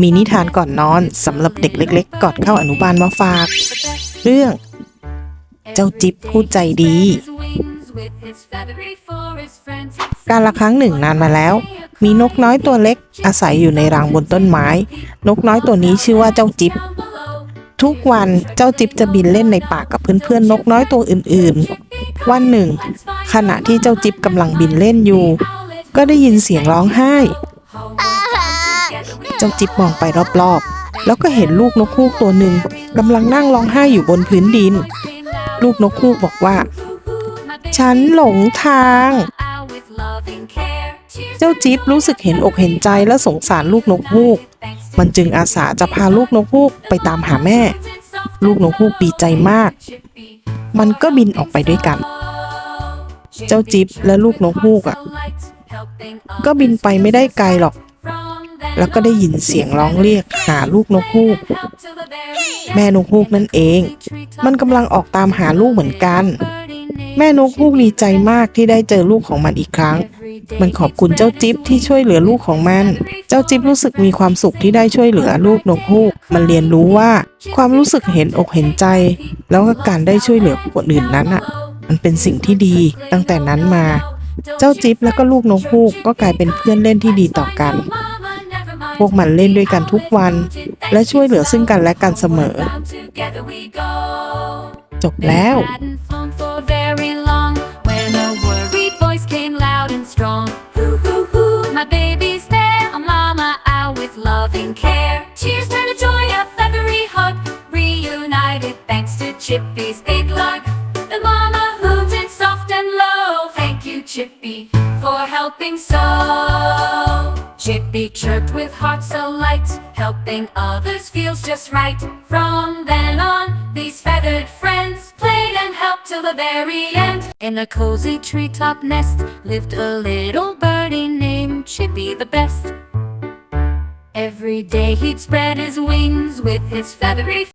มีนิทานก่อนนอนสำหรับเด็กเล็ก ๆก่อนเข้าอนุบาลมาฝาก เรื่อง เจ้าจิ๊บผู้ใจดี การละครั้งหนึ่งนานมาแล้ว มีนกน้อยตัวเล็ก อาศัยอยู่ในรังบนต้นไม้ นกน้อยตัวนี้ชื่อว่าเจ้าจิ๊บทุกวันเจ้าจิ๊บจะบินเล่นในป่ากับเพื่อนๆนกน้อยตัวอื่นๆ วันหนึ่ง ขณะที่เจ้าจิ๊บกำลังบินเล่นอยู่ ก็ได้ยินเสียงร้องไห้ เจ้าจิ๊บมองไปรอบๆ แล้วก็เห็นลูกนกฮูกตัวหนึ่งกำลังนั่งร้องไห้อยู่บนพื้นดิน ลูกนกฮูกบอกว่า ฉันหลงทาง เจ้าจิ๊บรู้สึกเห็นอกเห็นใจและสงสารลูกนกฮูก มันจึงอาสาจะพาลูกนกฮูกไปตามหาแม่ ลูกนกฮูกดีใจมาก มันก็บินออกไปด้วยกัน เจ้าจิ๊บและลูกนกฮูกอะ ก็บินไปไม่ได้ไกลหรอก แล้วก็ได้ยินเสียงร้องเรียกหาลูกนกฮูก แม่นกฮูกนั่นเอง มันกำลังออกตามหาลูกเหมือนกัน แม่นกฮูกดีใจมากที่ได้เจอลูกของมันอีกครั้ง มันขอบคุณเจ้าจิ๊บที่ช่วยเหลือลูกของมัน เจ้าจิ๊บรู้สึกมีความสุขที่ได้ช่วยเหลือลูกนกฮูก มันเรียนรู้ว่าความรู้สึกเห็นอกเห็นใจ แล้วก็การได้ช่วยเหลือคนอื่นนั้นอะ มันเป็นสิ่งที่ดีตั้งแต่นั้นมา เจ้าจิ๊บแล้วก็ลูกนกฮูกก็กลายเป็นเพื่อนเล่นที่ดีต่อกัน พวกมันเล่นด้วยกันทุกวัน และช่วยเหลือซึ่งกันและกันเสมอ จบแล้ว hadn't flown for very long when a worried voice came loud and strong. Hoo hoo hoo, my baby's there, a mama out with loving care. Cheers, turn to joy, a feathery hug, reunited thanks to Chippy's big luck. The mama hooted soft and low. Thank you, Chippy, for helping so. Chippy chirped with hearts so light, helping others feels just right. From then on, these feathered friends played and helped till the very end. In a cozy treetop nest lived a little birdie named Chippy the best. Every day he'd spread his wings with his feathery